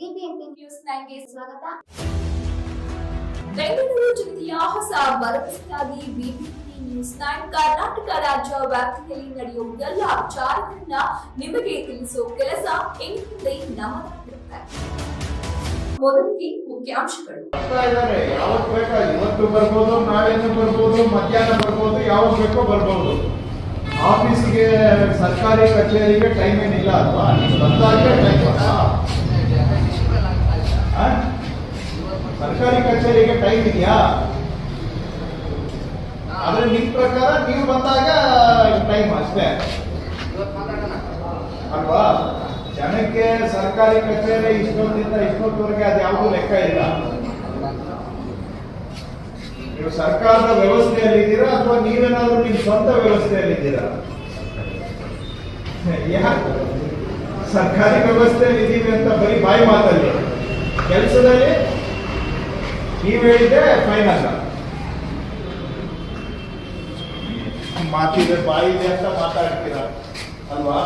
BBMP news ನೈನ್ಗೆ ಸ್ವಾಗತ. ಬೆಂಗಳೂರು ಜಿಲ್ಲೆಯ ಹೊಸ ಭರವಸೆಯಾಗಿ ಬಿಬಿಎಂಪಿ ನ್ಯೂಸ್ ನೈನ್ ಕರ್ನಾಟಕ ರಾಜ್ಯ ವ್ಯಾಪ್ತಿಯಲ್ಲಿ ನಡೆಯುವ ಎಲ್ಲ ವಿಚಾರಗಳನ್ನ ನಿಮಗೆ ತಿಳಿಸುವ ಕೆಲಸ ಎಂದಿದೆ ನಮ್ಮದಾಗಿರುತ್ತೆ ಮೊದಲಿಗೆ ಮುಖ್ಯಾಂಶಗಳು. ಯಾವತ್ ಬೇಕಾ ಇವತ್ತು ಬರ್ಬೋದು ನಾಳೆನೂ ಬರ್ಬೋದು ಮಧ್ಯಾಹ್ನ ಬರ್ಬೋದು ಯಾವಾಗ ಬೇಕೋ ಬರ್ಬೋದು. ಆಫೀಸಿಗೆ ಸರ್ಕಾರಿ ಕಚೇರಿಗೆ ಟೈಮ್ ಏನಿಲ್ಲ ಅಲ್ವಾ? ಬಂದಾಗೆ ಟೈಮ್ ಸರ್ಕಾರಿ ಕಚೇರಿಗೆ ಟೈಮ್ ಇದೆಯಾ? ಆದ್ರೆ ನಿಮ್ ಪ್ರಕಾರ ನೀವು ಬಂದಾಗ ಟೈಮ್ ಅಷ್ಟೇ. ಅಲ್ವಾ? ಜನಕ್ಕೆ ಸರ್ಕಾರಿ ಕಚೇರಿ ಇಷ್ಟೊಂದಿಂದ ಇಷ್ಟೊತ್ತವರೆಗೆ ಅದು ಯಾವುದೂ ಲೆಕ್ಕ ಇಲ್ಲ. ನೀವು ಸರ್ಕಾರದ ವ್ಯವಸ್ಥೆಯಲ್ಲಿ ಇದ್ದೀರಾ ಅಥವಾ ನೀವೇನಾದ್ರೂ ನಿಮ್ ಸ್ವಂತ ವ್ಯವಸ್ಥೆಯಲ್ಲಿ ಇದ್ದೀರಾ ಯಾಕೆ? ಸರ್ಕಾರಿ ವ್ಯವಸ್ಥೆಯಲ್ಲಿ ಇದ್ದೀವಿ ಅಂತ ಬರೀ ಬಾಯಿ ಮಾತಲ್ಲಿ. ಕೆಲಸದಲ್ಲಿ ನೀವು ಹೇಳಿದ್ರೆ ಫೈನ್ ಅಲ್ಲ. ಮಾತಿದೆ, ಬಾಯಿದೆ ಅಂತ ಮಾತಾಡ್ತೀರಾ? ಅಲ್ವಾ?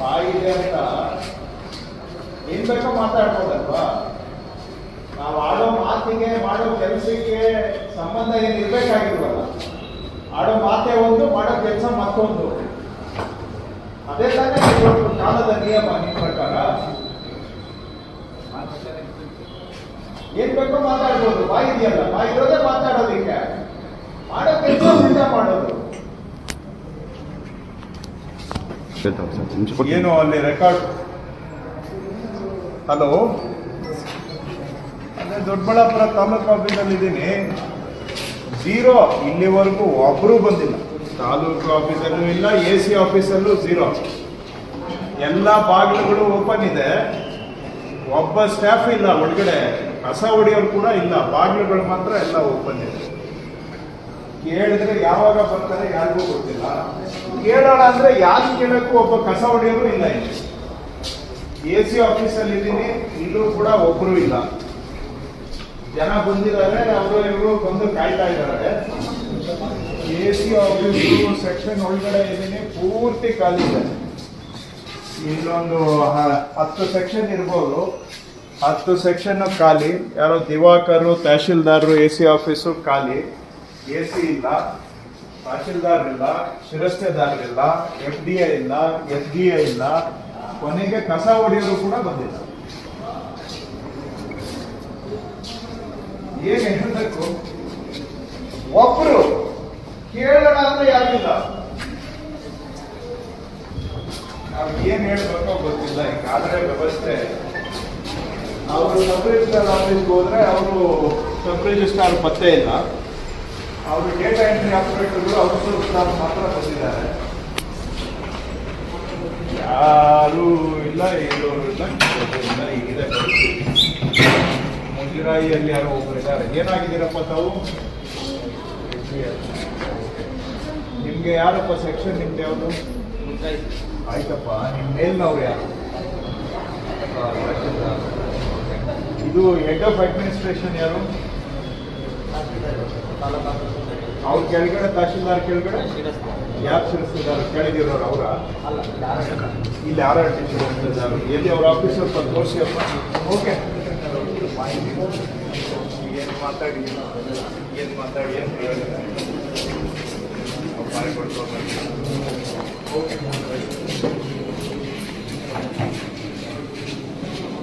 ಬಾಯಿದೆ ಅಂತ ಏನ್ ಬೇಕೋ ಮಾತಾಡ್ಬೋದಲ್ವಾ? ನಾವು ಆಡೋ ಮಾತಿಗೆ, ಮಾಡೋ ಕೆಲಸಕ್ಕೆ ಸಂಬಂಧ ಏನು ಇರ್ಬೇಕಾಗಿಲ್ವಲ್ಲ? ಆಡೋ ಮಾತೇ ಒಂದು, ಮಾಡೋ ಕೆಲಸ ಮತ್ತೊಂದು. ಅದೇ ತಾನೇ ಕಾಲದ ನಿಯಮ, ನಿಮ್ಮ ಪ್ರಕಾರ. ಏನ್ ಬೇಕೋ ಮಾತಾಡ್ಬೋದು. ಬಾಯಿ ಇದೆಯಲ್ಲ? ಬಾಯಿ ಇರೋದೇ ಮಾತಾಡೋದಕ್ಕೆ. ಮಾಡೋ ಕೆಲಸ ಮಾಡೋದು. ಏನು ಅಲ್ಲಿ ರೆಕಾರ್ಡ್ ಹಲೋ ಅದೇ ದೊಡ್ಡಬಳ್ಳಾಪುರ ತಾಲೂಕು ಆಫೀಸಲ್ಲಿ ಇದ್ದೀನಿ. ಝೀರೋ ಇಲ್ಲಿವರೆಗೂ ಒಬ್ಬರೂ ಬಂದಿಲ್ಲ. ತಾಲೂಕು ಆಫೀಸಲ್ಲೂ ಇಲ್ಲ ಎ ಸಿ ಆಫೀಸಲ್ಲೂ ಝೀರೋ ಎಲ್ಲ ಬಾಗಿಲುಗಳು ಓಪನ್ ಇದೆ. ಒಬ್ಬ ಸ್ಟಾಫ್ ಇಲ್ಲ ಒಳಗಡೆ, ಕಸ ಹೊಡಿಯೋರು ಕೂಡ ಇಲ್ಲ. ಬಾಗಿಲುಗಳು ಮಾತ್ರ ಎಲ್ಲ ಓಪನ್ ಇದೆ. ಕೇಳಿದ್ರೆ ಯಾವಾಗ ಬರ್ತಾರೆ ಯಾರಿಗೂ ಗೊತ್ತಿಲ್ಲ. ಕೇಳೋಣ ಅಂದ್ರೆ ಯಾರು ಕೇಳಕ್ಕೂ ಒಬ್ಬ ಕಸ ಹೊಡೆಯೋರು ಇಲ್ಲ ಇಲ್ಲಿ. ಎ ಸಿ ಆಫೀಸಲ್ಲಿ ಇದ್ದೀನಿ, ಇಲ್ಲೂ ಕೂಡ ಒಬ್ರು ಇಲ್ಲ. ಜನ ಬಂದಿದ್ದಾರೆ, ಅವರು ಇವರು ಬಂದು ಕಾಯ್ತಾ ಇದ್ದಾರೆ. ಎ ಸಿ ಆಫೀಸ್ ಸೆಕ್ಷನ್ ಒಳಗಡೆ ಇದ್ದೀನಿ, ಪೂರ್ತಿ ಖಾಲಿ ಇದೆ. ಹ- ಹತ್ತು ಸೆಕ್ಷನ್ ಇರ್ಬೋದು. ಹತ್ತು ಸೆಕ್ಷನ್ ಖಾಲಿ. ಯಾರೋ ದಿವಾಕರು, ತಹಶೀಲ್ದಾರರು, ಎ ಸಿ ಆಫೀಸು ಖಾಲಿ. ಎ ಸಿ ಇಲ್ಲ ತಹಶೀಲ್ದಾರ್ ಇಲ್ಲ ಶಿರಸ್ತೆದಾರರಿಲ್ಲ, ಎಫ್ ಡಿ ಐ ಇಲ್ಲ, ಎಫ್ ಡಿ ಐ ಇಲ್ಲ. ಕೊನೆಗೆ ಕಸ ಹೊಡೆಯೋರು ಕೂಡ ಬಂದಿಲ್ಲ. ಏನ್ ಹೇಳಬೇಕು? ಒಬ್ರು ಕೇಳೋಣ ಅಂದ್ರೆ ಯಾರಿಲ್ಲ ನಾವು ಏನ್ ಹೇಳ್ಬೇಕೋ ಗೊತ್ತಿಲ್ಲ ಈಗಾದ್ರೆ ವ್ಯವಸ್ಥೆ. ಅವರು ಸಬ್ ರಿಜಿಸ್ಟ್ರಾರ್ ಆಫೀಸ್ಗೆ ಹೋದ್ರೆ ಅವರು ಸಬ್ ರಿಜಿಸ್ಟ್ರಾರ್ ಪತ್ತೆ ಇಲ್ಲ. ಅವರು ಡೇಟಾ ಎಂಟ್ರಿ ಆಪರೇಟರ್ಗಳು ಔಟ್ಸೋರ್ಸ್ ಸ್ಟಾಫ್ ಮಾತ್ರ ಬಂದಿದ್ದಾರೆ ಯಾರು ಇಲ್ಲ ಇರೋರು ಇಲ್ಲ. ಇದೆ ಇಲ್ಲ ಈಗಿದೆ ಮುಜರಾಯಿಯಲ್ಲಿ ಯಾರೋ ಒಬ್ಬರು ಇದ್ದಾರೆ. ಏನಾಗಿದ್ದೀರಪ್ಪ ತಾವು? ನಿಮ್ಗೆ ಯಾರಪ್ಪ ಸೆಕ್ಷನ್ ನಿಮ್ದು ಯಾವುದು? ಆಯ್ತಪ್ಪ ನಿಮ್ಮ ಮೇಲ್ನವ್ರು ಯಾರು? ಇದು ಹೆಡ್ ಆಫ್ ಅಡ್ಮಿನಿಸ್ಟ್ರೇಷನ್ ಯಾರು? ಅವ್ರ ಕೆಳಗಡೆ ತಹಶೀಲ್ದಾರ್ ಕೆಳಗಡೆ? ಯಾರು ಶಿರಸ್ತಿದಾರ? ಕೆಳಗಿರೋರು ಅವರ? ಇಲ್ಲಿ ಯಾರು ಇದ್ದಾರೆ ಎಲ್ಲಿ ಅವ್ರ ಆಫೀಸರ್ ಸ್ವಲ್ಪ ತೋರಿಸಿಯಪ್ಪ ಓಕೆ ಏನು ಮಾತಾಡಿ? ಏನು ಮಾತಾಡಿ? ಏನು ಪ್ರಯೋಜನ ಅವ್ರು ಬಾಯಿ ಕೊಡ್ಕೊಂಡು ಓಕೆ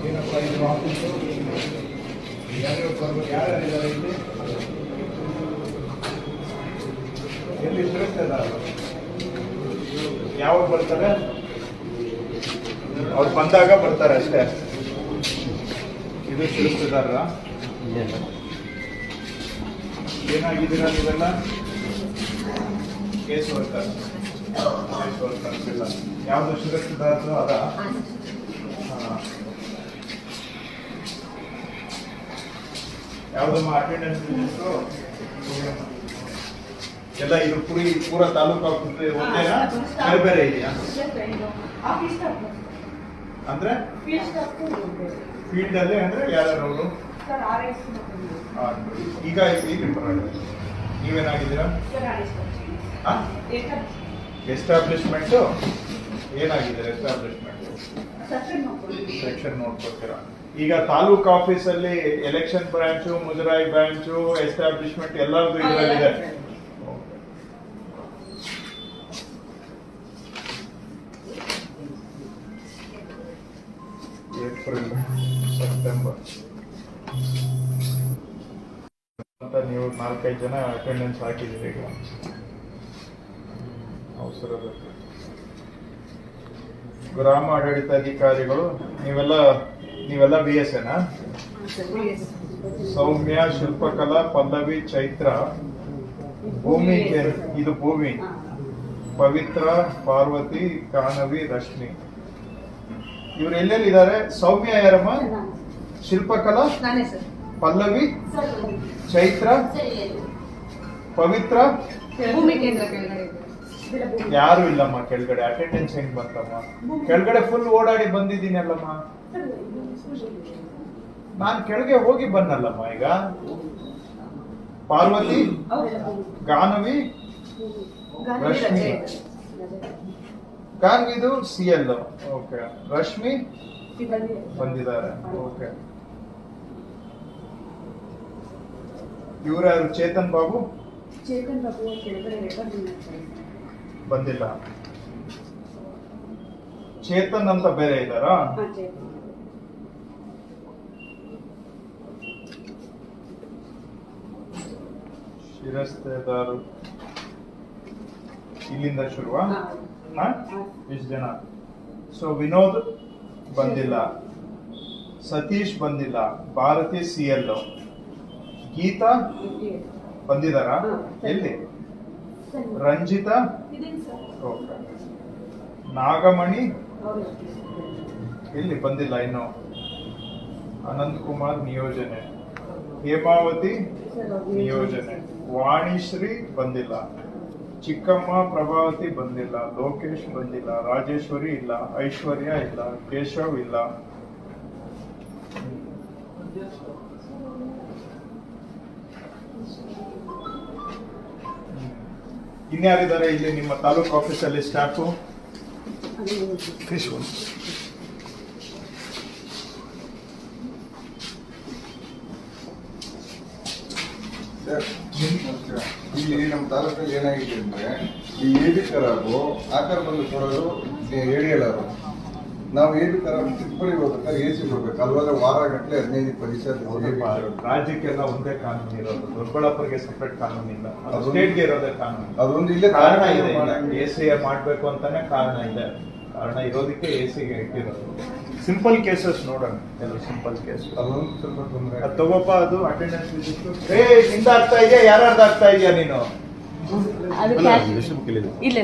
ಏನಪ್ಪ ಇದು ಆಫೀಸು ಯಾರ್ಯಾರು ಬರ್ಬೇಕು ಯಾರ್ಯಾರಿದ್ದಾರೆ ಇಲ್ಲಿ ಎಲ್ಲಿ ತಿಳಿಸ್ತದ ಯಾವಾಗ ಬರ್ತಾರೆ? ಅವ್ರು ಬಂದಾಗ ಬರ್ತಾರೆ ಅಷ್ಟೇ. ಇದು ತಿಳಿಸ್ತಿದಾರ ಏನಾಗಿದ್ದೀರಾ ನೀವೆಲ್ಲ? ಕೇಸ್ ವರ್ಕರ್ ಕೇಸ್ ವರ್ಕರ್ಸ್ ಇಲ್ಲ ಯಾವುದು ಶಿರಸ್ತಿದಾರರು ಅದ. ಯಾವುದಮ್ಮ ಅಟೆಂಡೆನ್ಸ್ ರಿಜಿಸ್ಟ್ರು ಎಲ್ಲ ಇದು ಪುರಿ ಪೂರ ತಾಲೂಕು ಆಗ್ತದೆ ಒಂದೇನಾ ಬೇರೆ ಬೇರೆ ಇದೆಯಾ? ಅಂದ್ರೆ? ಫೀಲ್ಡ್ ಅಲ್ಲಿ ಅಂದ್ರೆ ಯಾರ್ಯಾರು ಅವರು? ಈಗ ಈಗ ನೀವೇನಾಗಿದ್ದೀರಾ? ಎಸ್ಟಾಬ್ಲಿಷ್ಮೆಂಟು ಏನಾಗಿದೆ ಎಸ್ಟಾಬ್ಲಿಷ್ಮೆಂಟ್ ಸೆಕ್ಷನ್ ನೋಡ್ಕೊತೀರಾ? ಈಗ ತಾಲೂಕ್ ಆಫೀಸಲ್ಲಿ ಎಲೆಕ್ಷನ್ ಬ್ರಾಂಚು ಮುಜರಾಯಿ ಬ್ರಾಂಚು ಎಸ್ಟಾಬ್ಲಿಷ್ಮೆಂಟ್ ಎಲ್ಲರದು ಇದರಲ್ಲಿದೆ. ಏಪ್ರಿಲ್ ಸೆಪ್ಟೆಂಬರ್ ಅಂತ ನೀವು ನಾಲ್ಕೈದು ಜನ ಅಟೆಂಡೆನ್ಸ್ ಹಾಕಿದ್ದೀರಿ ಈಗ. ಅವಸರದ ಗ್ರಾಮ ಆಡಳಿತಾಧಿಕಾರಿಗಳು ನೀವೆಲ್ಲ ನೀವೆಲ್ಲ ಬಿ ಎಸ್ ಎನಾ ಸೌಮ್ಯ ಶಿಲ್ಪಕಲಾ ಪಲ್ಲವಿ ಚೈತ್ರ. ಭೂಮಿ ಇದು ಭೂಮಿ. ಪವಿತ್ರ ಪಾರ್ವತಿ ಕಾನವಿ ರಶ್ಮಿ. ಇವ್ರು ಎಲ್ಲೆಲ್ಲಿದ್ದಾರೆ? ಸೌಮ್ಯ ಯಾರಮ್ಮ? ಶಿಲ್ಪಕಲಾ? ಪಲ್ಲವಿ? ಚೈತ್ರ? ಪವಿತ್ರ? ಭೂಮಿ ಕೇಂದ್ರ. ಯಾರು ಇಲ್ಲಮ್ಮ ಕೆಳಗಡೆ. ಅಟೆಂಡೆನ್ಸ್ ಹೆಂಗ್ ಬಂತಮ್ಮ? ಕೆಳಗಡೆ ಫುಲ್ ಓಡಾಡಿ ಬಂದಿದ್ದೀನಲ್ಲಮ್ಮ. ನಾನ್ ಕೆಳಗೆ ಹೋಗಿ ಬಂದಲ್ಲಮ್ಮ ಈಗ. ಪಾರ್ವತಿ ಗಾನವಿ ರಶ್ಮಿ. ಗಾನವಿದು ಇದೆ. C L okay. ರಶ್ಮಿ ಬಂದಿದ್ದಾರೆ. ಓಕೆ. ಇವ್ರು ಯಾರು? ಚೇತನ್ ಬಾಬು? ಚೇತನ್ ಬಾಬು ಕೆಳಗಡೆ ಬಂದಿಲ್ಲ. ಚೇತನ್ ಅಂತ ಬೇರೆ ಇದ್ದಾರಾ? ಶಿರಸ್ತೆದಾರು. ಇಲ್ಲಿಂದ ಶುರುವಾ? ಇಷ್ಟು ಜನ. ಸೊ ವಿನೋದ್ ಬಂದಿಲ್ಲ. ಸತೀಶ್ ಬಂದಿಲ್ಲ. ಭಾರತಿ ಸಿ ಎಲ್ ಗೀತಾ ಬಂದಿದಾರಾ ಎಲ್ಲಿ? ರಂಜಿತಾ? ಓಕೆ. ನಾಗಮಣಿ? ಇಲ್ಲಿ ಬಂದಿಲ್ಲ ಇನ್ನು. ಅನಂತ್ ಕುಮಾರ್ ನಿಯೋಜನೆ. ಹೇಮಾವತಿ? ನಿಯೋಜನೆ. ವಾಣಿಶ್ರೀ ಬಂದಿಲ್ಲ. ಚಿಕ್ಕಮ್ಮ ಪ್ರಭಾವತಿ ಬಂದಿಲ್ಲ. ಲೋಕೇಶ್ ಬಂದಿಲ್ಲ. ರಾಜೇಶ್ವರಿ ಇಲ್ಲ. ಐಶ್ವರ್ಯ ಇಲ್ಲ. ಕೇಶವ್ ಇಲ್ಲ. ಇನ್ಯಾರಿದ್ದಾರೆ ಇಲ್ಲಿ ನಿಮ್ಮ ತಾಲೂಕು ಆಫೀಸಲ್ಲಿ ಸ್ಟಾಫು ಇಲ್ಲಿ ನಮ್ಮ ತಾಲೂಕಲ್ಲಿ ಏನಾಗಿದೆ ಅಂದ್ರೆ ಈ ಏಡಿಕರಾಗೋ ಆಕಾರ ಬಂದು ಕೊಡೋದು ಆರ್ ನಾವು ಏನು ತರ ತಿದ್ದುಪಡಿ ಹೋಗ್ಬೇಕಾದ್ರೆ ಎ ಸಿ ಕೊಡ್ಬೇಕು. ಅಲ್ವಾದ್ರೆ ವಾರ ಗಟ್ಟಲೆ ಹದಿನೈದು ಪರಿಸರ ದಿವಸ ರಾಜ್ಯಕ್ಕೆಲ್ಲ ಒಂದೇ ಕಾನೂನು ಇರೋದು. ದೊಡ್ಡಬಳ್ಳಾಪುರಗೆ ಸಪ್ರೇಟ್ ಕಾನೂನು ಇಲ್ಲ. ಸ್ಟೇಟ್ಗೆ ಇರೋದೇ ಕಾನೂನು. ಅದೊಂದು ಇಲ್ಲೇ ಕಾರಣ ಇದೆ. ಎ ಸಿ ಮಾಡ್ಬೇಕು ಅಂತಾನೆ ಕಾರಣ ಇದೆ. ಕಾರಣ ಇರೋದಕ್ಕೆ ಎ ಸಿಗೆ ಇಟ್ಟಿರೋದು. ಸಿಂಪಲ್ ಕೇಸಸ್ ನೋಡೋಣ. ಎಲ್ಲ ಸಿಂಪಲ್ ಕೇಸ್ ಅದೊಂದು ಸ್ವಲ್ಪ ತೊಂದರೆ. ಅದು ತಗೋಪ ಅದು ಅಟೆಂಡೆನ್ಸ್ ವಿಸಿಟ್ ಏ ನಿಂದ ಆಗ್ತಾ ಇದೆಯಾ ಯಾರ್ದು ಆಗ್ತಾ ಇದೆಯಾ ನೀನು ಇಲ್ಲೇ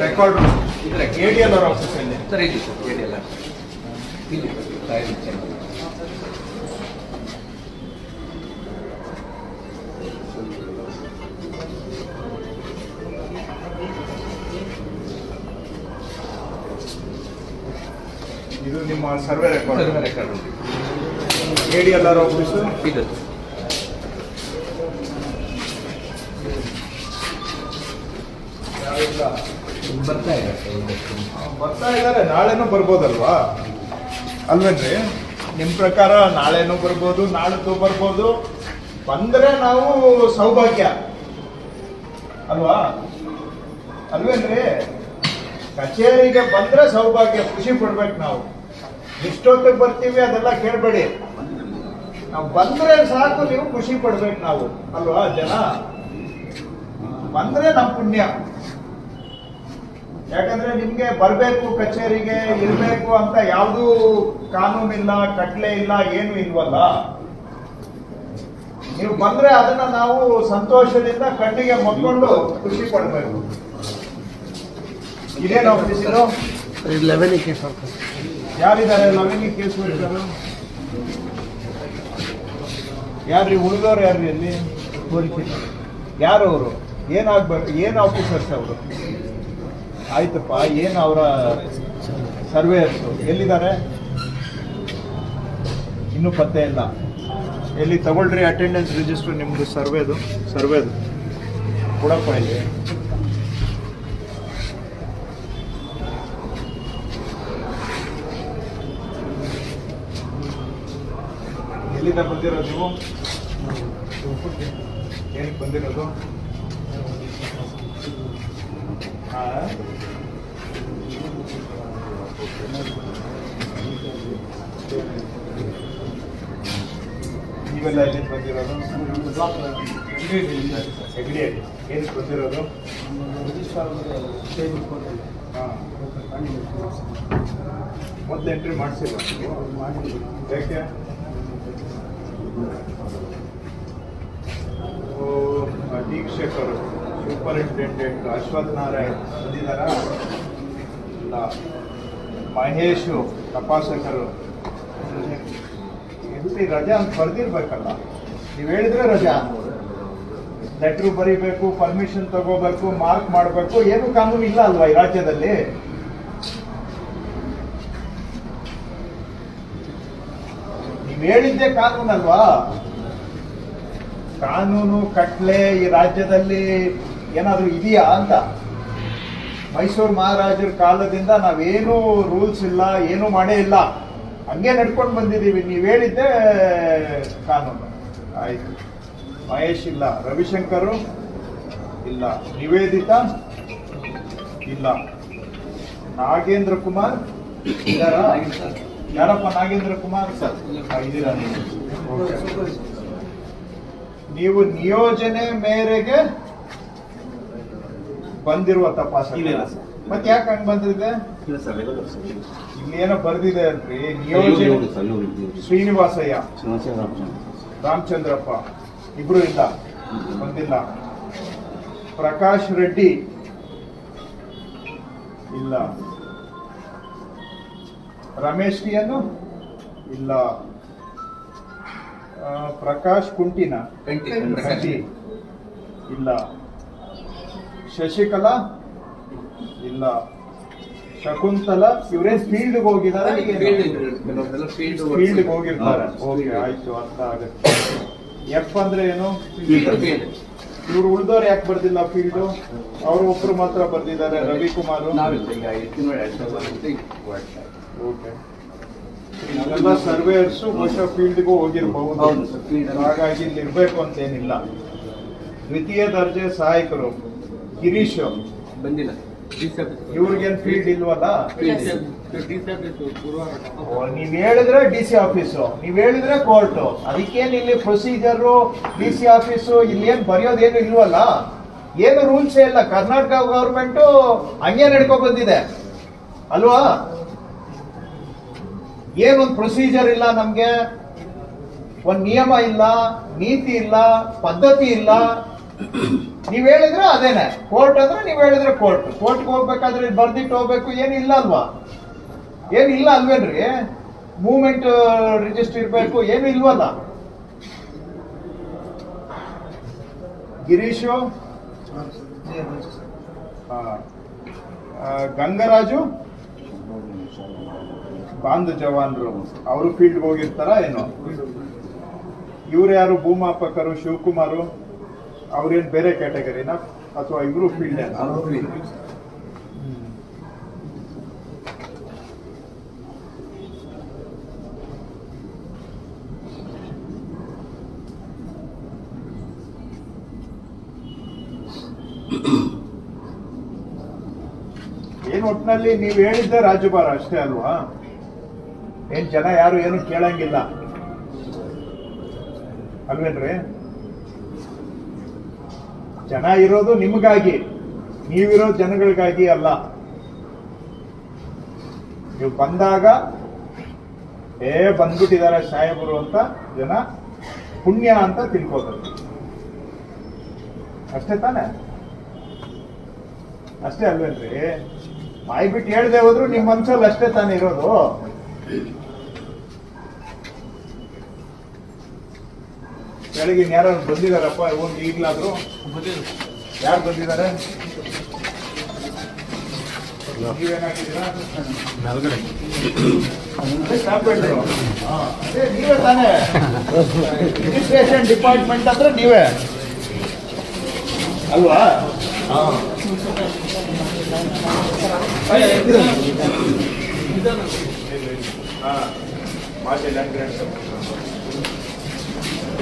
record A D L R office ಅಲ್ಲಿ. ಸರ್ ಇಲ್ಲಿ ಇಲ್ಲಿ ಇದು ನಿಮ್ಮ survey record survey record A D L R office ಇದು ಬರ್ತಾ ಇದ್ದಾರೆ ಬರ್ತಾ ಇದ್ದಾರೆ, ನಾಳೆನೂ ಬರ್ಬೋದಲ್ವಾ? ಅಲ್ವೇನ್ರಿ? ನಿಮ್ಮ ಪ್ರಕಾರ ನಾಳೆನೂ ಬರ್ಬೋದು ನಾಳೆದು ಬರ್ಬೋದು. ಬಂದ್ರೆ ನಾವು ಸೌಭಾಗ್ಯ. ಅಲ್ವಾ? ಅಲ್ವೇನ್ರಿ? ಕಚೇರಿಗೆ ಬಂದ್ರೆ ಸೌಭಾಗ್ಯ, ಖುಷಿ ಪಡ್ಬೇಕು ನಾವು. ಎಷ್ಟೊತ್ತಿಗೆ ಬರ್ತೀವಿ ಅದೆಲ್ಲ ಕೇಳಬೇಡಿ. ನಾವು ಬಂದ್ರೆ ಸಾಕು, ನೀವು ಖುಷಿ ಪಡ್ಬೇಕು ನಾವು. ಅಲ್ವಾ ಜನ? ಬಂದ್ರೆ ನಮ್ಮ ಪುಣ್ಯ. ಯಾಕಂದ್ರೆ ನಿಮ್ಗೆ ಬರ್ಬೇಕು ಕಚೇರಿಗೆ ಇರ್ಬೇಕು ಅಂತ ಯಾವ್ದು ಕಾನೂನಿಲ್ಲ ಕಟ್ಲೆ ಇಲ್ಲ ಏನು ಇಲ್ವಲ್ಲ? ನೀವು ಬಂದ್ರೆ ಅದನ್ನ ನಾವು ಸಂತೋಷದಿಂದ ಕಣ್ಣಿಗೆ ಮಕ್ಕೊಂಡು ಖುಷಿ ಪಡ್ಬೇಕು. ಇದೇನು ಆಫೀಸರು ಲೆವೆನಿ ಕೇಸ್ ಯಾರಿದ್ದಾರೆ? ಲೆವೆನಿ ಕೇಸ್ ಯಾರ್ರಿ ಉಳಿದವ್ರು ಯಾರ್ರಿ ಅಲ್ಲಿ? ಯಾರು ಅವರು? ಏನಾಗ್ಬೇಕು ಏನು ಆಫೀಸರ್ಸ್ ಅವರು? ಆಯ್ತಪ್ಪ ಏನು ಅವರ ಸರ್ವೇಯರ್ಸು ಎಲ್ಲಿದ್ದಾರೆ? ಇನ್ನೂ ಪತ್ತೆ ಇಲ್ಲ. ಎಲ್ಲಿ ತಗೊಳ್ರಿ ಅಟೆಂಡೆನ್ಸ್ ರಿಜಿಸ್ಟರ್ ನಿಮ್ಮದು ಸರ್ವೇದು ಸರ್ವೇದು ಕೊಡಪ್ಪ ಇಲ್ಲಿ. ಎಲ್ಲಿಂದ ಬಂದಿರೋದು ನೀವು? ಏನಕ್ಕೆ ಬಂದಿರೋದು? ನೀವೆಲ್ಲ ಎಲ್ಲಿಂದ ಬಂದಿರೋದು? ಹೆಗ್ಡಿ ಏನಕ್ಕೆ ಬಂದಿರೋದು. ಮೊದ್ಲು ಎಂಟ್ರಿ ಮಾಡಿಸಿಲ್ಲ ಯಾಕೆ? ಓ, ಅಧೀಕ್ಷಕರು ಸೂಪರಿಂಟೆಂಡೆಂಟ್ ಅಶ್ವಥ್ ನಾರಾಯಣ್ ಬಂದಿದ್ದಾರ ಇಲ್ಲ, ಮಹೇಶು, ತಪಾಸಕರು. ಎಲ್ಲಿ ರಜಾ ಅಂತ ಬರ್ದಿರ್ಬೇಕಲ್ಲ. ನೀವು ಹೇಳಿದ್ರೆ ರಜಾ ಲೆಟ್ರು ಬರೀಬೇಕು, ಪರ್ಮಿಷನ್ ತಗೋಬೇಕು, ಮಾರ್ಕ್ ಮಾಡಬೇಕು, ಏನು ಕಾನೂನು ಇಲ್ಲ ಅಲ್ವಾ ಈ ರಾಜ್ಯದಲ್ಲಿ? ನೀವು ಹೇಳಿದ್ದೆ ಕಾನೂನಲ್ವಾ? ಕಾನೂನು ಕಟ್ಲೆ ಈ ರಾಜ್ಯದಲ್ಲಿ ಏನಾದರೂ ಇದೆಯಾ ಅಂತ. ಮೈಸೂರು ಮಹಾರಾಜರ ಕಾಲದಿಂದ ನಾವೇನು ರೂಲ್ಸ್ ಇಲ್ಲ ಏನು ಮಾಡೇ ಇಲ್ಲ. ಹಂಗೆ ನಡ್ಕೊಂಡು ಬಂದಿದ್ದೀವಿ. ನೀವು ಹೇಳಿದ್ದೆ ಕಾನೂನು. ಆಯಿತು. ಮಹೇಶ್ ಇಲ್ಲ ರವಿಶಂಕರು ಇಲ್ಲ ನಿವೇದಿತ ಇಲ್ಲ. ನಾಗೇಂದ್ರ ಕುಮಾರ್ ಯಾರಪ್ಪ ನಾಗೇಂದ್ರ ಕುಮಾರ್ ಸರ್? ಇದ್ದೀರಾ. ನೀವು ನಿಯೋಜನೆ ಮೇರೆಗೆ ಬಂದಿರುವ ತಪಾಸಣೆ ಇಲ್ಲ, ಇಲ್ಲ, ಸರ್. ಮತ್ತೆ ಯಾಕೆ ಹಂಗ್ ಬಂದಿದೆ? ಇಲ್ಲ ಸರ್ ರೆಗ್ಯುಲರ್ ಇಲ್ಲಿ ಏನೋ ಬರ್ದಿದೆ ಅಲ್ರಿ ನಿಯೋಜನೆ ಶ್ರೀನಿವಾಸಯ್ಯ. ರಾಮಚಂದ್ರಪ್ಪ. ಇಬ್ರು ಇಲ್ಲ. ಬಂದಿಲ್ಲ. ಪ್ರಕಾಶ್ ರೆಡ್ಡಿ ಇಲ್ಲ. ರಮೇಶ್ ಏನು ಇಲ್ಲ. ಪ್ರಕಾಶ್ ಕುಂಟಿನ ಕಂಟಿ ಇಲ್ಲ. ಶಶಿಕಲಾ ಇಲ್ಲ ಶಕುಂತಲಾ ಇವರೇ ಫೀಲ್ಡ್ ಹೋಗಿದ್ದಾರೆ ಫೀಲ್ಡ್ ಹೋಗಿರ್ತಾರೆ. ಓಕೆ ಆಯ್ತು ಅರ್ಥ ಆಗುತ್ತೆ. ಎಫ್ ಅಂದ್ರೆ ಏನು? ಇವ್ರು ಉಳಿದವ್ರು ಯಾಕೆ ಬರ್ದಿಲ್ಲ ಫೀಲ್ಡ್ ಅವ್ರು ಒಬ್ರು ಮಾತ್ರ ಬರ್ದಿದ್ದಾರೆ ರವಿಕುಮಾರ್. ಓಕೆ. ಎಲ್ಲ ಸರ್ವೇಯರ್ಸ್ ಬಹುಶಃ ಫೀಲ್ಡ್ಗೂ ಹೋಗಿರ್ಬಹುದು. ಹಾಗಾಗಿ ಇಲ್ಲಿ ಇರ್ಬೇಕು ಅಂತೇನಿಲ್ಲ ದ್ವಿತೀಯ ದರ್ಜೆ ಸಹಾಯಕರು ಗಿರೀಶ್. ಬಂದಿಲ್ಲ. ಇವ್ರಿಗೇನ್ ಫೀಲ್ಡ್ ಇಲ್ವಲ್ಲ? ನೀವ್ ಹೇಳಿದ್ರೆ ಡಿ ಸಿ ಆಫೀಸು ನೀವ್ ಹೇಳಿದ್ರೆ ಕೋರ್ಟ್ ಅದಕ್ಕೇನ್ ಇಲ್ಲಿ ಪ್ರೊಸೀಜರ್ ಡಿ ಸಿ ಆಫೀಸು ಇಲ್ಲಿ ಏನ್ ಬರೆಯೋದೇನು ಇಲ್ವಲ್ಲ? ಏನು ರೂಲ್ಸ್ ಇಲ್ಲ. ಕರ್ನಾಟಕ ಗವರ್ಮೆಂಟ್ ಹಂಗೆ ನಡ್ಕೊ ಬಂದಿದೆ. ಅಲ್ವಾ? ಏನೊಂದು ಪ್ರೊಸೀಜರ್ ಇಲ್ಲ ನಮ್ಗೆ? ಒಂದ್ ನಿಯಮ ಇಲ್ಲ ನೀತಿ ಇಲ್ಲ ಪದ್ಧತಿ ಇಲ್ಲ. ನೀವ್ ಹೇಳಿದ್ರೆ ಅದೇನೆ. ಕೋರ್ಟ್ ಅಂದ್ರೆ ನೀವ್ ಹೇಳಿದ್ರೆ ಕೋರ್ಟ್ ಕೋರ್ಟ್ಗೆ ಹೋಗ್ಬೇಕಾದ್ರೆ ಬರ್ದಿಟ್ಟು ಹೋಗ್ಬೇಕು ಏನು ಇಲ್ಲ ಅಲ್ವಾ? ಇಲ್ಲ ಅಲ್ವೇನ್ರಿ? ಮೂವ್ಮೆಂಟ್ ರಿಜಿಸ್ಟರ್ ಇರ್ಬೇಕು ಏನು ಇಲ್ವಲ್ಲ? ಗಿರೀಶು? ಗಂಗರಾಜು? ಬಾಂಧ ಜವಾನ್ರು. ಅವರು ಫೀಲ್ಡ್ ಹೋಗಿರ್ತಾರ ಏನು? ಇವ್ರು ಯಾರು? ಭೂಮಾಪಕರು, ಶಿವಕುಮಾರು? ಅವ್ರೇನ್ ಬೇರೆ ಕ್ಯಾಟಗರಿನ ಅಥವಾ ಇಬ್ರು ಫೀಲ್ಡ್ ಏನ್? ಒಟ್ನಲ್ಲಿ ನೀವ್ ಹೇಳಿದ್ದೆ ರಾಜ್ಯಭಾರ ಅಷ್ಟೇ ಅಲ್ವಾ? ಏನ್ ಜನ ಯಾರು ಏನು ಕೇಳಂಗಿಲ್ಲ. ಅಲ್ವೇನ್ರಿ? ಜನ ಇರೋದು ನಿಮಗಾಗಿ. ನೀವಿರೋ ಜನಗಳಿಗಾಗಿ ಅಲ್ಲ. ನೀವು ಬಂದಾಗ, ಏ, ಬಂದ್ಬಿಟ್ಟಿದ್ದಾರೆ ಸಾಹೇಬರು ಅಂತ ಜನ ಪುಣ್ಯ ಅಂತ ತಿಳ್ಕೋತಾರೆ. ಅಷ್ಟೇ ತಾನೆ? ಅಷ್ಟೇ ಅಲ್ವೇನ್ರಿ? ಬಿಟ್ಟು ಹೇಳ್ದೆ ಹೋದ್ರು ನಿಮ್ ಮನ್ಸಲ್ಲಿ ಅಷ್ಟೇ ತಾನೇ ಇರೋದು. ಬೆಳಗಿನ ಯಾರು ಬಂದಿದಾರಪ್ಪ ಒಂದು ಈಗ್ಲಾದ್ರು? ಯಾರು ಬಂದಿದ್ದಾರೆ? ನೀವೇ ತಾನೇ. ರಿಜಿಸ್ಟ್ರೇಷನ್ ಡಿಪಾರ್ಟ್ಮೆಂಟ್ ಅಂದ್ರೆ ನೀವೇ. ಅಲ್ವಾ?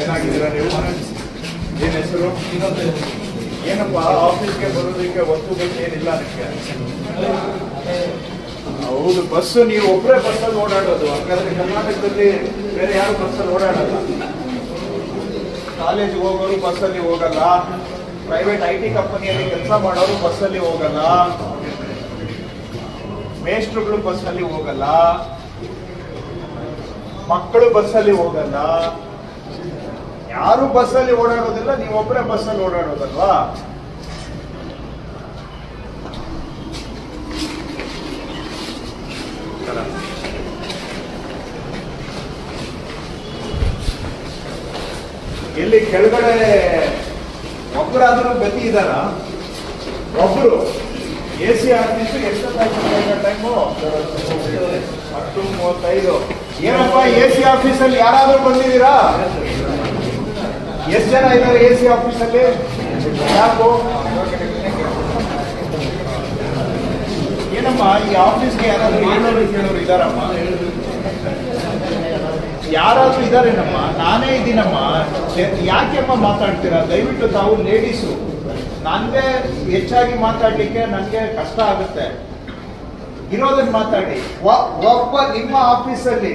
ಏನಾಗಿದ್ದೀರಾ ನೀವು? ಏನ್ ಹೆಸರು? ಏನಪ್ಪ? ಆಫೀಸ್ಗೆ ಬರೋದಕ್ಕೆ ಒತ್ತು ಏನಿಲ್ಲ ಅದಕ್ಕೆ? ಹೌದು, ಬಸ್ಸು, ನೀವು ಒಬ್ಬರೇ ಬಸ್ಸಲ್ಲಿ ಓಡಾಡೋದು. ಹಾಗಾದ್ರೆ ಕರ್ನಾಟಕದಲ್ಲಿ ಬೇರೆ ಯಾರು ಬಸ್ಸಲ್ಲಿ ಓಡಾಡಲ್ಲ? ಕಾಲೇಜ್ ಹೋಗೋರು ಬಸ್ಸಲ್ಲಿ ಹೋಗಲ್ಲ. ಪ್ರೈವೇಟ್ ಐ ಟಿ ಕಂಪನಿಯಲ್ಲಿ ಕೆಲಸ ಮಾಡೋರು ಬಸ್ಸಲ್ಲಿ ಹೋಗಲ್ಲ. ಮೇಸ್ಟ್ರುಗಳು ಬಸ್ಸಲ್ಲಿ ಹೋಗಲ್ಲ. ಮಕ್ಕಳು ಬಸ್ಸಲ್ಲಿ ಹೋಗಲ್ಲ. ಯಾರು ಬಸ್ಸಲ್ಲಿ ಓಡಾಡೋದಿಲ್ಲ, ನೀವೊಬ್ಬರೇ ಬಸ್ಸಲ್ಲಿ ಓಡಾಡೋದಲ್ವಾ? ಇಲ್ಲಿ ಕೆಳಗಡೆ ಒಬ್ಬರಾದ್ರೂ ಗತಿ ಇದಾರ? ಒಬ್ರು ಎ ಸಿ ಆಫೀಸು ಎಷ್ಟೊತ್ತಾಯ್ತು ಟೈಮು ಹತ್ತು ಮೂವತ್ತೈದು. ಏನಪ್ಪ, ಎ ಸಿ ಆಫೀಸಲ್ಲಿ ಯಾರಾದ್ರೂ ಬಂದಿದ್ದೀರಾ? ಎಷ್ಟು ಜನ ಇದ್ದಾರೆ ಎ ಸಿ ಆಫೀಸಲ್ಲಿ? ಯಾಕೋ ಏನಮ್ಮ ಈ ಆಫೀಸ್ಗೆ ಯಾರಾದ್ರೂ ಏನಾದ್ರು ಕೇಳೋರು ಇದ್ದಾರಮ್ಮ ಯಾರಾದ್ರೂ ಇದಾರೇನಮ್ಮ? ನಾನೇ ಇದ್ದೀನಮ್ಮ ಯಾಕೆಮ್ಮ ಮಾತಾಡ್ತೀರಾ? ದಯವಿಟ್ಟು ತಾವು ಲೇಡೀಸು. ನನಗೆ ಹೆಚ್ಚಾಗಿ ಮಾತಾಡ್ಲಿಕ್ಕೆ ನನಗೆ ಕಷ್ಟ ಆಗುತ್ತೆ. ಇರೋದನ್ನ ಮಾತಾಡಿ. ಒಬ್ಬ ನಿಮ್ಮ ಆಫೀಸಲ್ಲಿ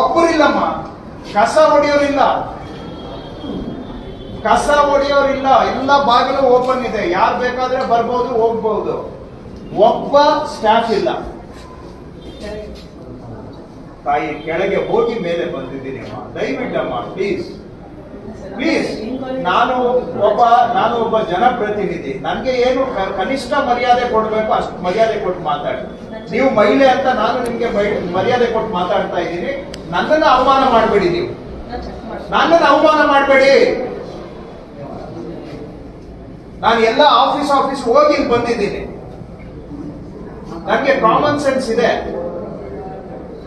ಒಬ್ಬರಿಲ್ಲಮ್ಮ ಕಸ ಹೊಡೆಯೋರಿಲ್ಲ. ಕಸ ಹೊಡೆಯೋರಿಲ್ಲ, ಎಲ್ಲ ಬಾಗಿಲು ಓಪನ್ ಇದೆ. ಯಾರು ಬೇಕಾದ್ರೆ ಬರ್ಬೋದು ಹೋಗ್ಬಹುದು ಒಬ್ಬ ಸ್ಟಾಫ್ ಇಲ್ಲ. ತಾಯಿ ಕೆಳಗೆ ಹೋಗಿ ಮೇಲೆ ಬಂದಿದ್ದೀನಿ ಅಮ್ಮ. ದಯವಿಟ್ಟಮ್ಮ ಪ್ಲೀಸ್ ಪ್ಲೀಸ್ ನಾನು ಒಬ್ಬ ನಾನು ಒಬ್ಬ ಜನಪ್ರತಿನಿಧಿ. ನನಗೆ ಏನು ಕನಿಷ್ಠ ಮರ್ಯಾದೆ ಕೊಡ್ಬೇಕು, ಅಷ್ಟು ಮರ್ಯಾದೆ ಕೊಟ್ಟು ಮಾತಾಡಿ. ನೀವು ಮಹಿಳೆ ಅಂತ ನಾನು ನಿಮಗೆ ಮರ್ಯಾದೆ ಕೊಟ್ಟು ಮಾತಾಡ್ತಾ ಇದ್ದೀನಿ. ನನ್ನನ್ನು ಅವಮಾನ ಮಾಡಬೇಡಿ ನೀವು. ನನ್ನನ್ನು ಅವಮಾನ ಮಾಡಬೇಡಿ. ನಾನು ಎಲ್ಲ ಆಫೀಸ್ ಆಫೀಸ್ ಹೋಗಿ ಬಂದಿದ್ದೀನಿ. ನನಗೆ ಕಾಮನ್ ಸೆನ್ಸ್ ಇದೆ.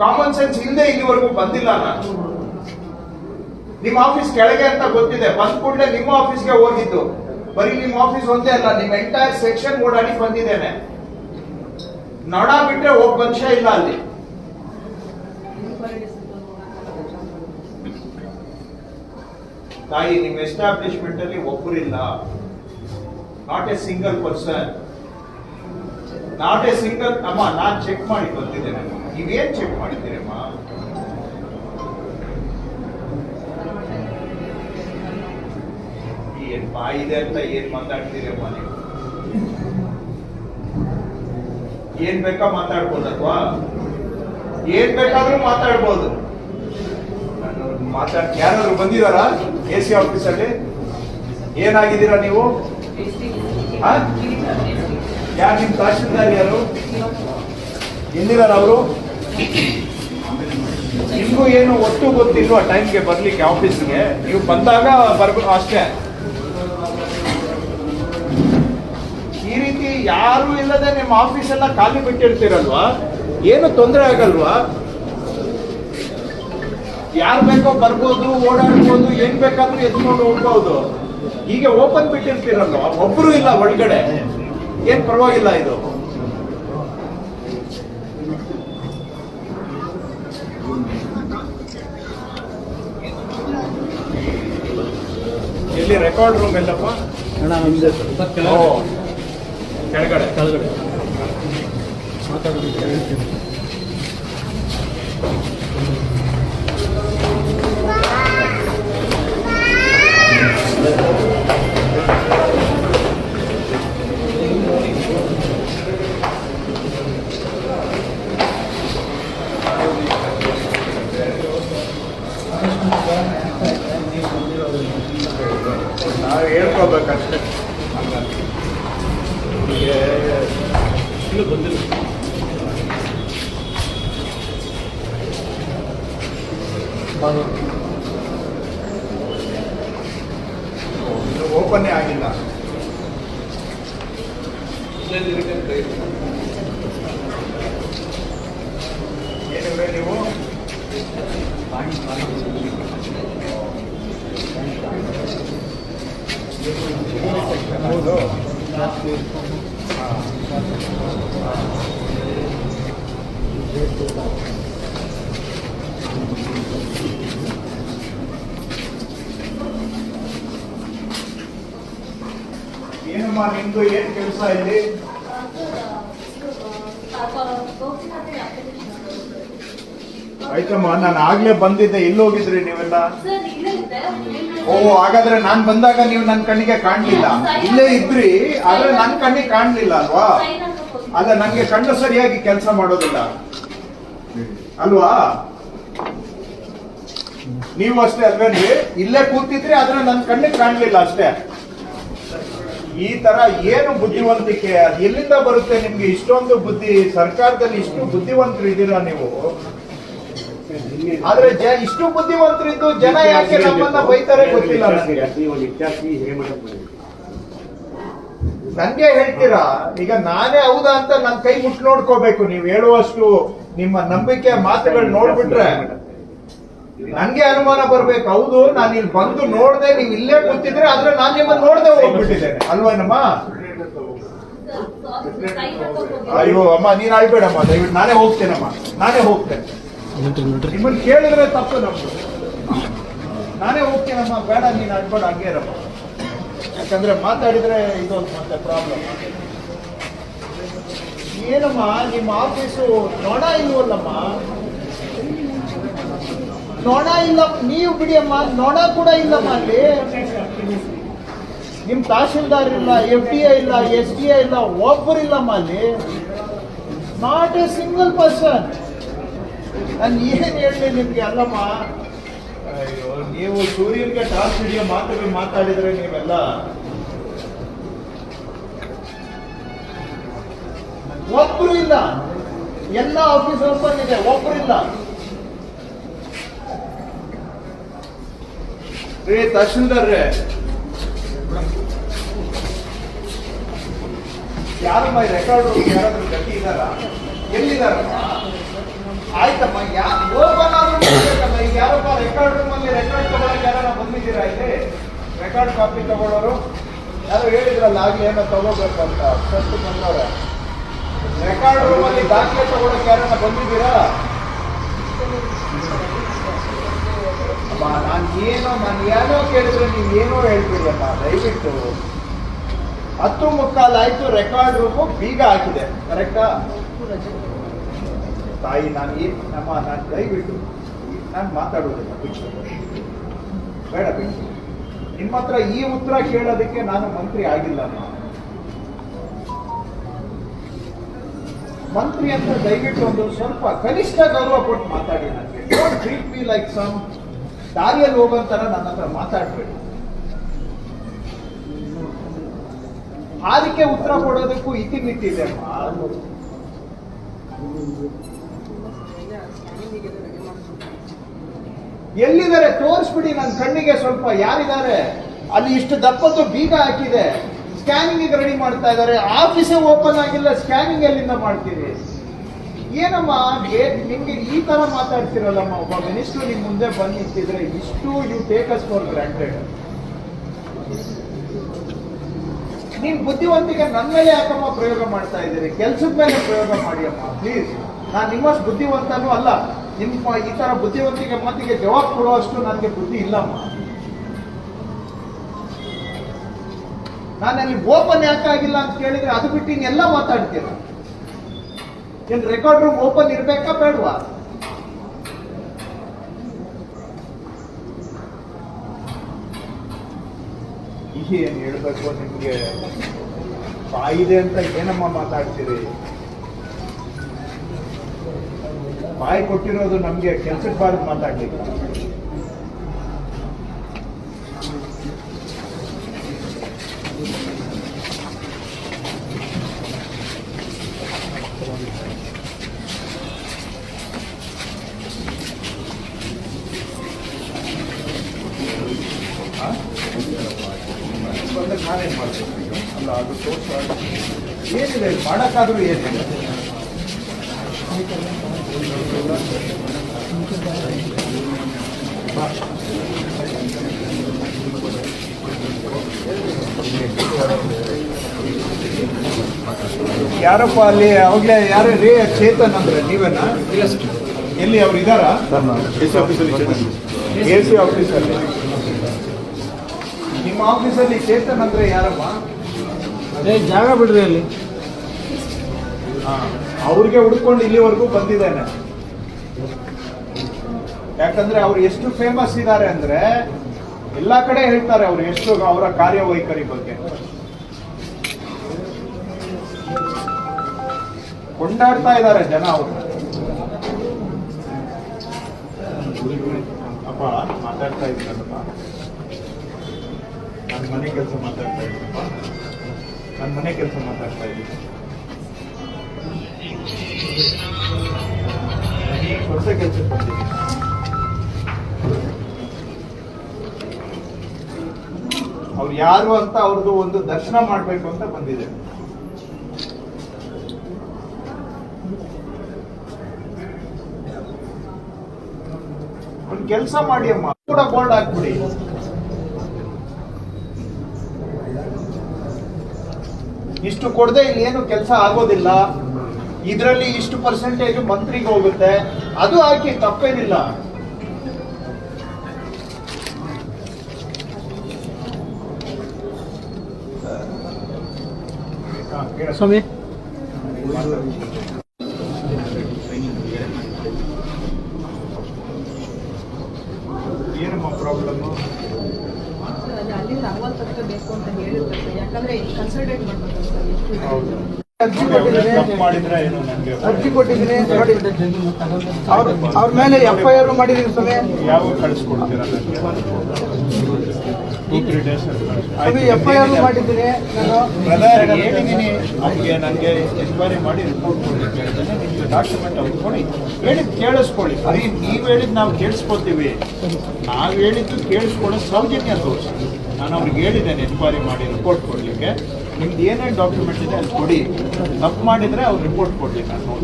ಕಾಮನ್ ಸೆನ್ಸ್ ಇಲ್ಲದೆ ಇಲ್ಲಿವರೆಗೂ ಬಂದಿಲ್ಲ ನಾನು. ನಿಮ್ಮ ಆಫೀಸ್ ಕೆಳಗೆ ಅಂತ ಗೊತ್ತಿದೆ. ಬಂದ ಕೂಡಲೇ ನಿಮ್ಮ ಆಫೀಸ್ಗೆ ಹೋಗಿದ್ದು. ಬರೀ ನಿಮ್ಮ ಆಫೀಸ್ ಒಂದೇ ಅಲ್ಲ, ನಿಮ್ಮ ಎಂಟೈರ್ ಸೆಕ್ಷನ್ ಓಡಾಡಿ ಬಂದಿದ್ದೇನೆ. ನಡ ಬಿಟ್ರೆ ಒಬ್ಬ ಮನುಷ್ಯ ಇಲ್ಲ ಅಲ್ಲಿ. ತಾಯಿ, ನಿಮ್ಮ ಎಸ್ಟಾಬ್ಲಿಷ್ಮೆಂಟ್ ಅಲ್ಲಿ ಒಬ್ಬರಿಲ್ಲ not a single person not a single ಅಮ್ಮ, ನಾನ್ ಚೆಕ್ ಮಾಡಿ ಬಂದಿದ್ದೇನೆ ನೀವೇನ್ ಚೆಕ್ ಮಾಡಿದ್ದೀರಮ್ಮ ಏನ್ ಬಾಯಿದೆ ಅಂತ ಏನ್ ಮಾತಾಡ್ತೀರಮ್ಮ ನೀವು? ಏನ್ ಬೇಕಾ ಮಾತಾಡ್ಬೋದಲ್ವಾ? ಏನ್ ಬೇಕಾದ್ರೂ ಮಾತಾಡ್ಬೋದು. ಮಾತಾಡ್ ಯಾರಾದ್ರೂ ಬಂದಿದಾರಾ ಎ ಸಿ ಆಫೀಸಲ್ಲಿ? ಏನಾಗಿದ್ದೀರಾ ನೀವು? ಯಾರು ನಿಮ್ ತಹಶೀಲ್ದಾರ್ ಯಾರು? ಎಲ್ಲಿದ್ದಾರೆ ಅವರು? ನಿಮಗೂ ಏನು ಒಟ್ಟು ಗೊತ್ತಿಲ್ವಾ ಟೈಮ್ಗೆ ಬರ್ಲಿಕ್ಕೆ ಆಫೀಸ್ಗೆ? ನೀವು ಬಂದಾಗ ಬರ್ಬೇಕು ಅಷ್ಟೇ. ಈ ರೀತಿ ಯಾರು ಇಲ್ಲದೆ ನಿಮ್ಮ ಆಫೀಸ್ ಎಲ್ಲ ಖಾಲಿ ಬಿಟ್ಟಿರ್ತೀರಲ್ವಾ? ಏನು ತೊಂದರೆ ಆಗಲ್ವಾ? ಯಾರು ಬೇಕೋ ಬರ್ಬೋದು, ಓಡಾಡ್ಬೋದು, ಏನ್ ಬೇಕಾದ್ರೂ ಎತ್ಕೊಂಡು ಹೋಗ್ಬೋದು. ಹೀಗೆ ಓಪನ್ ಬಿಟ್ಟಿರ್ತೀರಲ್ಲ ಒಬ್ರು ಇಲ್ಲ ಒಳಗಡೆ. ಏನ್ ಪರವಾಗಿಲ್ಲ ಇದು. ಇಲ್ಲಿ ರೆಕಾರ್ಡ್ ರೂಮ್ ಎಲ್ಲಪ್ಪ? ಕೆಳಗಡೆ. ಕೆಳಗಡೆ. ನಾವು de calcetas. ಏನಮ್ಮ ನಿಮ್ದು ಏನ್ ಕೆಲಸ ಇಲ್ಲಿ? ಆಯ್ತಮ್ಮ, ನಾನು ಆಗ್ಲೇ ಬಂದಿದ್ದೆ. ಎಲ್ಲಿ ಹೋಗಿದ್ರಿ ನೀವೆಲ್ಲ? ಓ, ಹಾಗಾದ್ರೆ ನಾನ್ ಬಂದಾಗ ನೀವು ನನ್ನ ಕಣ್ಣಿಗೆ ಕಾಣ್ಲಿಲ್ಲ. ಇಲ್ಲೇ ಇದ್ರಿ, ಆದ್ರೆ ನನ್ನ ಕಣ್ಣಿಗೆ ಕಾಣ್ಲಿಲ್ಲ ಅಲ್ವಾ? ಅಲ್ಲ, ನಂಗೆ ಕಣ್ಣು ಸರಿಯಾಗಿ ಕೆಲಸ ಮಾಡೋದಿಲ್ಲ. ಅಲ್ವಾ? ನೀವು ಅಷ್ಟೇ ಅಲ್ವೇನ್ರಿ? ಇಲ್ಲೇ ಕೂತಿದ್ರಿ, ಆದ್ರೆ ನನ್ನ ಕಣ್ಣಿಗೆ ಕಾಣ್ಲಿಲ್ಲ ಅಷ್ಟೇ. ಈ ತರ ಏನು ಬುದ್ಧಿವಂತಿಕೆ? ಅದು ಎಲ್ಲಿಂದ ಬರುತ್ತೆ ನಿಮ್ಗೆ? ಇಷ್ಟೊಂದು ಬುದ್ಧಿ ಸರ್ಕಾರದಲ್ಲಿ ಇಷ್ಟು ಬುದ್ಧಿವಂತರು ಇದ್ದೀರಾ ನೀವು? ಆದ್ರೆ ಜ ಇಷ್ಟು ಬುದ್ಧಿವಂತರಿದ್ದು ಜನ ಯಾಕೆ ನಮ್ಮನ್ನ ಬೈತಾರೆ ಗೊತ್ತಿಲ್ಲ ನಂಗೆ ಹೇಳ್ತೀರಾ? ಈಗ ನಾನೇ ಹೌದಾ ಅಂತ ನನ್ ಕೈ ಮುಟ್ ನೋಡ್ಕೋಬೇಕು. ನೀವ್ ಹೇಳುವಷ್ಟು ನಿಮ್ಮ ನಂಬಿಕೆ ಮಾತುಗಳು ನೋಡ್ಬಿಟ್ರೆ ನನ್ಗೆ ಅನುಮಾನ ಬರ್ಬೇಕು. ಹೌದು, ನಾನು ಇಲ್ಲಿ ಬಂದು ನೋಡ್ದೆ, ನೀವು ಇಲ್ಲೇ ಕೂತಿದ್ರೆ ಆದ್ರೆ ನಾನ್ ನಿಮ್ಮನ್ನ ನೋಡ್ದೆ ಹೋಗ್ಬಿಟ್ಟಿದ್ದೇನೆ. ಅಲ್ವೇನಮ್ಮ ಅಯ್ಯೋ, ಅಮ್ಮ, ನೀನ್ ಅಳ್ಬೇಡಮ್ಮ ದಯವಿಟ್ಟು. ನಾನೇ ಹೋಗ್ತೇನಮ್ಮ, ನಾನೇ ಹೋಗ್ತೇನೆ. ನಿಮ್ಮನ್ ಕೇಳಿದ್ರೆ ತಪ್ಪು ನಮ್ದು. ನಾನೇ ಹೋಗ್ತೇನಮ್ಮ, ಬೇಡ, ನೀನ್ ಅಳ್ಬೇಡ ಹಂಗೆ ಇರಮ್ಮ. ಯಾಕಂದ್ರೆ ಮಾತಾಡಿದ್ರೆ ಇದೊಂದು ಮತ್ತೆ ಪ್ರಾಬ್ಲಮ್ ಏನಮ್ಮ, ನಿಮ್ಮ ಆಫೀಸು ನೋಡ ಇಲ್ವಲ್ಲಮ್ಮ? ನೊಣ ಇಲ್ಲ ನೀವು ಬಿಡಿಯಮ್ಮ ನೋಣ ಕೂಡ ಇಲ್ಲಮ್ಮ ಅಲ್ಲಿ ನಿಮ್ ತಹಶೀಲ್ದಾರ್ ಇಲ್ಲ ಎಫ್ ಡಿ ಐ ಇಲ್ಲ ಎಸ್ ಡಿ ಐ ಇಲ್ಲ ಒಬ್ಬರು ಇಲ್ಲಮ್ಮ ಅಲ್ಲಿ ನಾಟ್ ಎ ಸಿಂಗಲ್ ಪರ್ಸನ್ ನಾನು ಏನ್ ಹೇಳಿ ನಿಮ್ಗೆ ಅಲ್ಲಮ್ಮ? ಅಯ್ಯೋ ನೀವು ಸೂರ್ಯನ್ಗೆ ಟಾಸ್ ಹಿಡಿಯೋ ಮಾತುಗಳು ಮಾತಾಡಿದ್ರೆ ನೀವೆಲ್ಲ ಒಬ್ರು ಇಲ್ಲ. ಎಲ್ಲ ಆಫೀಸ್ ಓಪನ್ ಇದೆ ಒಬ್ರು ಇಲ್ಲ. ರೇ ತಹಶೀಲ್ದಾರ್ ರೇ ಯಾರಮ್ಮ ರೆಕಾರ್ಡ್ ಯಾರಾದ್ರೂ ಗತಿ ಇದಾರ ಎಲ್ಲಿದಾರಮ್ಮ ಆಯ್ತಮ್ಮ, ಯಾ ಮಾಡ್ಬೇಕಲ್ಲ ಈಗ ಯಾರಪ್ಪ ರೆಕಾರ್ಡ್ ರೂಮಲ್ಲಿ ರೆಕಾರ್ಡ್ ತಗೊಳಕ್ ಯಾರನ್ನ ಬಂದಿದ್ದೀರಾ ಇಲ್ಲಿ? ರೆಕಾರ್ಡ್ ಕಾಪಿ ತಗೊಳ್ಳೋರು? ಯಾರು ಹೇಳಿದ್ರಲ್ಲ ಆಗ್ಲಿ ಏನೋ ತಗೋಬೇಕು ಅಂತ. ಫಸ್ಟ್ ಬಂದವ್ರೆ. ರೆಕಾರ್ಡ್ ರೂಮಲ್ಲಿ ದಾಖಲೆ ತಗೊಳಕ್ ಯಾರನ್ನ ಬಂದಿದ್ದೀರಾ? ನಾನು ಏನೋ ನಾನು ಕೇಳಿದ್ರೆ ನೀವು ಏನೋ ಅಮ್ಮ ದಯವಿಟ್ಟು ಹತ್ತು ಮುಕ್ಕಾಲಾಯ್ತು ರೆಕಾರ್ಡ್ ರೂಮು ಬೀಗ ಹಾಕಿದೆ. ಕರೆಕ್ಟಾ ತಾಯಿ, ನಾನು ಏನು ನಮ್ಮ ನಾನು ದಯವಿಟ್ಟು ನಾನು ಮಾತಾಡೋದಿಲ್ಲ ಬೇಡ ಬೇಡ ನಿಮ್ಮ ಹತ್ರ ಈ ಉತ್ತರ ಕೇಳೋದಕ್ಕೆ ನಾನು ಮಂತ್ರಿ ಆಗಿಲ್ಲ. ಮಂತ್ರಿ ಅಂತ ದಯವಿಟ್ಟು ಒಂದು ಸ್ವಲ್ಪ ಕನಿಷ್ಠ ಗೌರವ ಕೊಟ್ಟು ಮಾತಾಡಿ ನನಗೆ don't treat me like some ದಾರಿಯಲ್ಲಿ ಹೋಗೋಂತರ ನನ್ನ ಹತ್ರ ಮಾತಾಡ್ಬೇಡಿ. ಅದಕ್ಕೆ ಉತ್ತರ ಕೊಡೋದಕ್ಕೂ ಅಮ್ಮ ಎಲ್ಲಿದ್ದಾರೆ? ತೋರಿಸ್ಬಿಡಿ ನನ್ನ ಕಣ್ಣಿಗೆ ಸ್ವಲ್ಪ. ಯಾರಿದ್ದಾರೆ? ಅಲ್ಲಿ ಇಷ್ಟು ದಪ್ಪದ್ದು ಬೀಗ ಹಾಕಿದೆ. ಸ್ಕ್ಯಾನಿಂಗ್ ರೆಡಿ ಮಾಡ್ತಾ ಇದ್ದಾರೆ. ಆಫೀಸೇ ಓಪನ್ ಆಗಿಲ್ಲ. ಸ್ಕ್ಯಾನಿಂಗ್ ಎಲ್ಲಿಂದ ಮಾಡ್ತೀರಿ? ಏನಮ್ಮ ನಿಮ್ಗೆ ಈ ತರ ಮಾತಾಡ್ತಿರಲ್ಲಮ್ಮ ಒಬ್ಬ ಮಿನಿಸ್ಟರ್ ನಿಮ್ ಮುಂದೆ ಬಂದು ನಿಂತಿದ್ರೆ ಇಷ್ಟು you take us for granted ನೀನ್ ಬುದ್ಧಿವಂತಿಗೆ ನನ್ನ ಮೇಲೆ ಯಾಕಮ್ಮ ಪ್ರಯೋಗ ಮಾಡ್ತಾ ಇದ್ದೀರಿ? ಕೆಲ್ಸದ ಮೇಲೆ ಪ್ರಯೋಗ ಮಾಡಿ ಅಮ್ಮ ಪ್ಲೀಸ್ ನಾನು ನಿಮ್ಮಷ್ಟು ಬುದ್ಧಿವಂತನೂ ಅಲ್ಲ. ನಿಮ್ಮ ಈ ತರ ಬುದ್ಧಿವಂತಿಕೆ ಮಾತಿಗೆ ಜವಾಬ್ ಕೊಡುವಷ್ಟು ನನಗೆ ಬುದ್ಧಿ ಇಲ್ಲಮ್ಮ. ನಾನು ಅಲ್ಲಿ ಓಪನ್ ಯಾಕಾಗಿಲ್ಲ ಅಂತ ಕೇಳಿದ್ರೆ ಅದು ಬಿಟ್ಟು ಇನ್ನೆಲ್ಲ ಮಾತಾಡ್ತೀರ? ಏನ್ ರೆಕಾರ್ಡ್ ರೂಮ್ ಓಪನ್ ಇರ್ಬೇಕಾ ಬೇಡವಾ? ಏನ್ ಹೇಳ್ಬೇಕು ನಿಮ್ಗೆ? ಬಾಯಿದೆ ಅಂತ ಏನಮ್ಮ ಮಾತಾಡ್ತೀರಿ? ಬಾಯಿ ಕೊಟ್ಟಿರೋದು ನಮ್ಗೆ ಕೆಲ್ಸಕ್ಕೆ ಬಾರದು ಮಾತಾಡ್ಲಿಕ್ಕೆ. ಬಂದಾಗ ನಾನೇನು ಮಾಡ್ಬೇಕು? ಅಲ್ಲ ಅದು ತೋರ್ಸ ಏನಿದೆ ಮಾಡೋಕ್ಕಾದರೂ ಏನಿದೆ ಯಾರಪ್ಪ ಅಲ್ಲಿ ಅವಾಗಲೇ ಯಾರು ರೇ ಚೇತನ್ ಅಂದ್ರೆ ನೀವೇನಾ? ಎಲ್ಲಿ ಅವ್ರು ಇದ್ದಾರಾ ಎ ಸಿ ಆಫೀಸಲ್ಲಿ ಎ ಸಿ ಆಫೀಸಲ್ಲಿ ಚೇತನ್ ಅಂದ್ರೆ ಯಾರಮ್ಮ ಜಾಗ ಬಿಡ್ರಿ ಅಲ್ಲಿ. ಅವ್ರಿಗೆ ಹುಡ್ಕೊಂಡು ಇಲ್ಲಿವರೆಗೂ ಬಂದಿದ್ದೇನೆ. ಯಾಕಂದ್ರೆ ಅವ್ರು ಎಷ್ಟು ಫೇಮಸ್ ಇದ್ದಾರೆ ಅಂದ್ರೆ ಎಲ್ಲಾ ಕಡೆ ಹೇಳ್ತಾರೆ ಅವ್ರು ಎಷ್ಟು ಅವರ ಕಾರ್ಯವೈಖರಿ ಬಗ್ಗೆ. ಕೊಂಡಾಡ್ತಾ ಇದ್ದಾರೆ ಜನ ಅವರು. ಅಪ್ಪ ಮಾತಾಡ್ತಾ ಇದ್ದೀನಪ್ಪ ನನ್ನ ಮನೆ ಕೆಲಸ ಮಾತಾಡ್ತಾ ಇದ್ದೀನಪ್ಪ ನನ್ನ ಮನೆ ಕೆಲಸ ಮಾತಾಡ್ತಾ ಇದ್ದೀನಿ. ಹೊಸ ಕೆಲಸಕ್ಕೆ ಬಂದಿದ್ದೀನಿ. ಅವ್ರು ಯಾರು ಅಂತ ಅವ್ರದ್ದು ಒಂದು ದರ್ಶನ ಮಾಡ್ಬೇಕು ಅಂತ ಬಂದಿದೆ. ಕೆಲಸ ಮಾಡಿ ಅಮ್ಮ. ಕೂಡ ಬೋಲ್ಡ್ ಹಾಕ್ಬಿಡಿ ಇಷ್ಟು ಕೊಡದೆ ಇಲ್ಲಿ ಏನು ಕೆಲಸ ಆಗೋದಿಲ್ಲ. ಇದರಲ್ಲಿ ಇಷ್ಟು ಪರ್ಸೆಂಟೇಜ್ ಮಂತ್ರಿಗೆ ಹೋಗುತ್ತೆ. ಅದು ಹಾಕಿ ತಪ್ಪೇನಿಲ್ಲ. ಸ್ವಾಮಿ. ಏನಮ್ಮ ಪ್ರಾಬ್ಲಮ್ಮು ಬೇಕು ಅಂತ ಹೇಳಿರ್ತಾರೆ. ಯಾಕಂದ್ರೆ ಕನ್ಸಲ್ಟೇಟ್ ಮಾಡ್ಬೇಕು ಅರ್ಜಿ ಕೊಟ್ಟಿದ್ದೀನಿ. ನೋಡಿ. ಅವ್ರ ಅವ್ರ ಮೇಲೆ ಎಫ್ ಐ ಆರ್ ಮಾಡಿದೀವಿ ಸ್ವಾಮಿ. ಸ್ವಾಮಿ ಎಫ್ ಐ ಆರ್ ಮಾಡಿದ್ದೀನಿ. ನಾನು ನನಗೆ ಎನ್ಕ್ವೈರಿ ಮಾಡಿ ರಿಪೋರ್ಟ್ ಕೊಡ್ಲಿಕ್ಕೆ ಹೇಳ್ತೇನೆ. ಡಾಕ್ಯುಮೆಂಟ್ ಅವ್ರು ಕೊಡಿ. ಹೇಳಿದ್ ಕೇಳಿಸ್ಕೊಳ್ಳಿ. ನೀವ್ ನೀವು ಹೇಳಿದ್ ನಾವು ಕೇಳಿಸ್ಕೊತೀವಿ ನಾವು ಹೇಳಿದ್ದು ಕೇಳಿಸ್ಕೊಳ್ಳೋ ಸೌಜನ್ಯ ತೋರಿಸಿ. ನಾನು ಅವ್ರಿಗೆ ಹೇಳಿದ್ದೇನೆ ಎನ್ಕ್ವೈರಿ ಮಾಡಿ ರಿಪೋರ್ಟ್ ಕೊಡಲಿಕ್ಕೆ. ನಿಮ್ದು ಏನೇನು ಡಾಕ್ಯುಮೆಂಟ್ ಇದೆ ಅಲ್ಲಿ ಕೊಡಿ. ತಪ್ಪು ಮಾಡಿದರೆ ಅವ್ರು ರಿಪೋರ್ಟ್ ಕೊಡಲಿ ನಾನು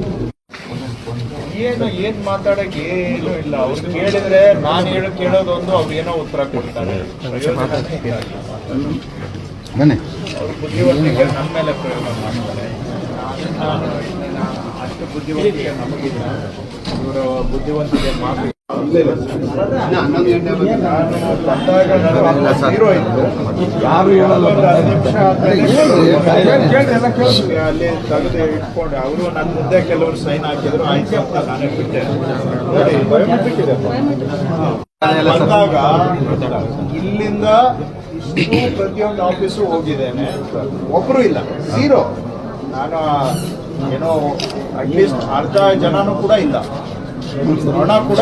ಏನು ಏನು ಮಾತಾಡಕ್ಕೆ ಏನು ಇಲ್ಲ. ಅವ್ರು ಕೇಳಿದ್ರೆ ನಾನು ಹೇಳೋ ಕೇಳೋದೊಂದು ಅವ್ರು ಏನೋ ಉತ್ತರ ಕೊಡ್ತಾರೆ. ಅವ್ರ ಬುದ್ಧಿವಂತಿಕೆ ನಮ್ಮ ಮೇಲೆ ಪ್ರಯೋಗ ಮಾಡ್ತಾರೆ. ಅಷ್ಟು ಬುದ್ಧಿವಂತಿಕೆ ನಮಗಿಲ್ಲ. ಇವರ ಬುದ್ಧಿವಂತಿಕೆ ಮಾತು ಯಾರು ಹೇಳಲ್ಲ. ಅಲ್ಲಿ ತೆಗೆದು ಇಟ್ಕೊಂಡು ಅವರು ನನ್ನ ಮುಂದೆ ಕೆಲವರು ಸೈನ್ ಹಾಕಿದ್ರು ಆಯ್ತು ಅಂತ ನಾನೇ ಬಿಟ್ಟೆ ನೋಡಿ ಬಯೋಮೆಟ್ರಿಕ್ ಇದೆ ಬಂದಾಗ ಇಲ್ಲಿಂದ ಇಷ್ಟು ಪ್ರತಿಯೊಂದು ಆಫೀಸು ಹೋಗಿದ್ದೇನೆ ಒಬ್ರು ಇಲ್ಲ ಝೀರೋ ನಾನು ಏನೋ ಅಟ್ಲೀಸ್ಟ್ ಅರ್ಧ ಜನನೂ ಕೂಡ ಇಲ್ಲ ಹಣ ಕೂಡ